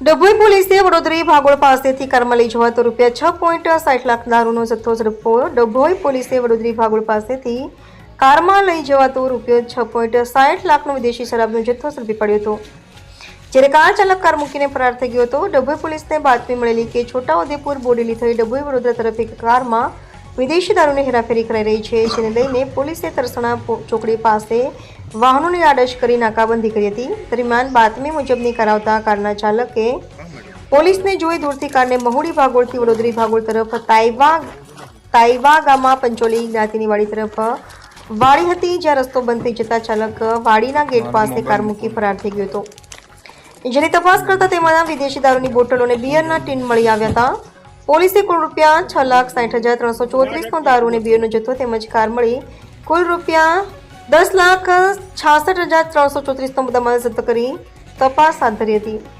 ડભોઈ પોલીસે વડોદરી ભાગોળ પાસેથી કારમાં લઈ જવાતો રૂપિયા છ પોઈન્ટ સાઠ લાખ દારૂનો જથ્થો ઝડપો ડભોઈ પોલીસે વડોદરી ભાગોળ પાસેથી કારમાં લઈ જવાતો રૂપિયો છ પોઈન્ટ સાઠ લાખનો વિદેશી શરાબનો જથ્થો ઝડપી પડ્યો હતો. જ્યારે કાર ચાલક કાર મૂકીને ફરાર થઈ ગયો હતો, ડભોઈ પોલીસને બાતમી મળેલી કે છોટાઉદેપુર બોડેલી થઈ ડભોઈ વડોદરા તરફ એક કારમાં વિદેશી દારૂની હેરાફેરી કરાઈ રહી છે, જેને લઈને પોલીસે તરસણા ચોકડી પાસે વાહનોની આડશ કરી નાકાબંધી કરી હતી. દરમિયાન બાતમી મુજબની કરાવતા કારના ચાલકે પોલીસને જોઈ દૂરથી કારને મહુડી ભાગોળથી વડોદરી ભાગોળ તરફ તાઇવા તાઇવા ગામમાં પંચોલી જ્ઞાતિની વાડી તરફ વાડી હતી જ્યાં રસ્તો બંધ થઈ જતા ચાલક વાડીના ગેટ પાસે કાર મૂકી. ફરાર થઈ ગયો હતો. જેની તપાસ કરતા તેમાંના વિદેશી દારૂની બોટલો અને બિયરના ટીન મળી આવ્યા હતા. પોલીસે કુલ રૂપિયા છ લાખ સાઠ હજાર ત્રણસો ચોત્રીસનો દારૂ અને બિયરનો જથ્થો તેમજ કાર મળી કુલ રૂપિયા દસ લાખ છાસઠ હજાર ત્રણસો ચોત્રીસનો મુદ્દામાલ જપ્ત કરી તપાસ હાથ ધરી હતી.